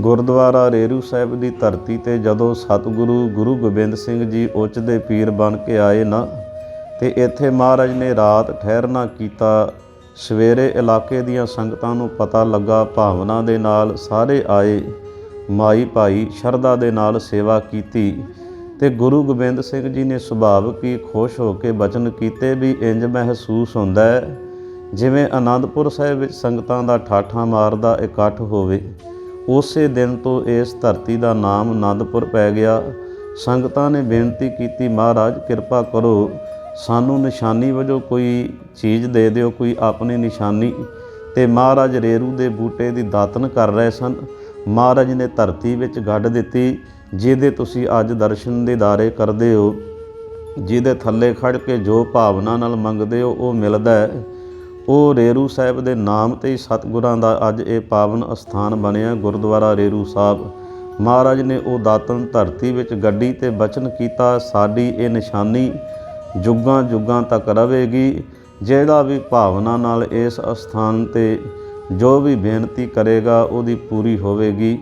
ਗੁਰਦੁਆਰਾ ਰੇਰੂ ਸਾਹਿਬ ਦੀ ਧਰਤੀ ਤੇ ਜਦੋਂ ਸਤਿਗੁਰੂ ਗੁਰੂ ਗੋਬਿੰਦ ਸਿੰਘ ਜੀ ਉੱਚ ਦੇ ਪੀਰ ਬਣ ਕੇ ਆਏ ਨਾ, ਤੇ ਇੱਥੇ ਮਹਾਰਾਜ ਨੇ ਰਾਤ ਠਹਿਰਨਾ ਕੀਤਾ, ਸਵੇਰੇ ਇਲਾਕੇ ਦੀਆਂ ਸੰਗਤਾਂ ਨੂੰ ਪਤਾ ਲੱਗਾ, ਭਾਵਨਾ ਦੇ ਨਾਲ ਸਾਰੇ ਆਏ, ਮਾਈ ਭਾਈ ਸ਼ਰਧਾ ਦੇ ਨਾਲ ਸੇਵਾ ਕੀਤੀ, ਤੇ ਗੁਰੂ ਗੋਬਿੰਦ ਸਿੰਘ ਜੀ ਨੇ ਸੁਭਾਵਿਕ ਹੀ ਖੁਸ਼ ਹੋ ਕੇ ਬਚਨ ਕੀਤੇ ਵੀ ਇੰਜ ਮਹਿਸੂਸ ਹੁੰਦਾ ਹੈ, ਜਿਵੇਂ ਆਨੰਦਪੁਰ ਸਾਹਿਬ ਵਿੱਚ ਸੰਗਤਾਂ ਦਾ ਠਾਠਾਂ ਮਾਰਦਾ ਇਕੱਠ ਹੋਵੇ। ਉਸੇ ਦਿਨ ਤੋਂ ਇਸ ਧਰਤੀ ਦਾ ਨਾਮ ਆਨੰਦਪੁਰ ਪੈ ਗਿਆ। ਸੰਗਤਾਂ ਨੇ ਬੇਨਤੀ ਕੀਤੀ, ਮਹਾਰਾਜ, ਕਿਰਪਾ ਕਰੋ, ਸਾਨੂੰ ਨਿਸ਼ਾਨੀ ਵਜੋਂ ਕੋਈ ਚੀਜ਼ ਦੇ ਦਿਓ, ਕੋਈ ਆਪਣੀ ਨਿਸ਼ਾਨੀ। ਤੇ ਮਹਾਰਾਜ ਰੇਰੂ ਦੇ ਬੂਟੇ ਦੀ ਦਾਤਨ ਕਰ ਰਹੇ ਸਨ। ਮਹਾਰਾਜ ਨੇ ਧਰਤੀ ਵਿੱਚ ਗੱਡ ਦਿੱਤੀ, ਜਿਹਦੇ ਤੁਸੀਂ ਅੱਜ ਦਰਸ਼ਨ ਦੇ ਦੀਦਾਰੇ ਕਰਦੇ ਹੋ, ਜਿਹਦੇ ਥੱਲੇ ਖੜ ਕੇ ਜੋ ਭਾਵਨਾ ਨਾਲ ਮੰਗਦੇ ਹੋ, ਉਹ ਮਿਲਦਾ ਹੈ। ਉਹ ਰੇਰੂ ਸਾਹਿਬ ਦੇ ਨਾਮ ਤੇ ਹੀ ਸਤਿਗੁਰਾਂ ਦਾ ਅੱਜ ਇਹ ਪਾਵਨ ਅਸਥਾਨ ਬਣਿਆ ਗੁਰਦੁਆਰਾ ਰੇਰੂ ਸਾਹਿਬ। ਮਹਾਰਾਜ ਨੇ ਉਹ ਦਾਤਨ ਧਰਤੀ ਵਿੱਚ ਗੱਡੀ ਤੇ ਬਚਨ ਕੀਤਾ, ਸਾਡੀ ਇਹ ਨਿਸ਼ਾਨੀ ਜੁਗਾਂ ਜੁਗਾਂ ਤੱਕ ਰਹੇਗੀ। ਜਿਹੜਾ ਵੀ ਭਾਵਨਾ ਨਾਲ ਇਸ ਅਸਥਾਨ ਤੇ ਜੋ ਵੀ ਬੇਨਤੀ ਕਰੇਗਾ, ਉਹਦੀ ਪੂਰੀ ਹੋਵੇਗੀ।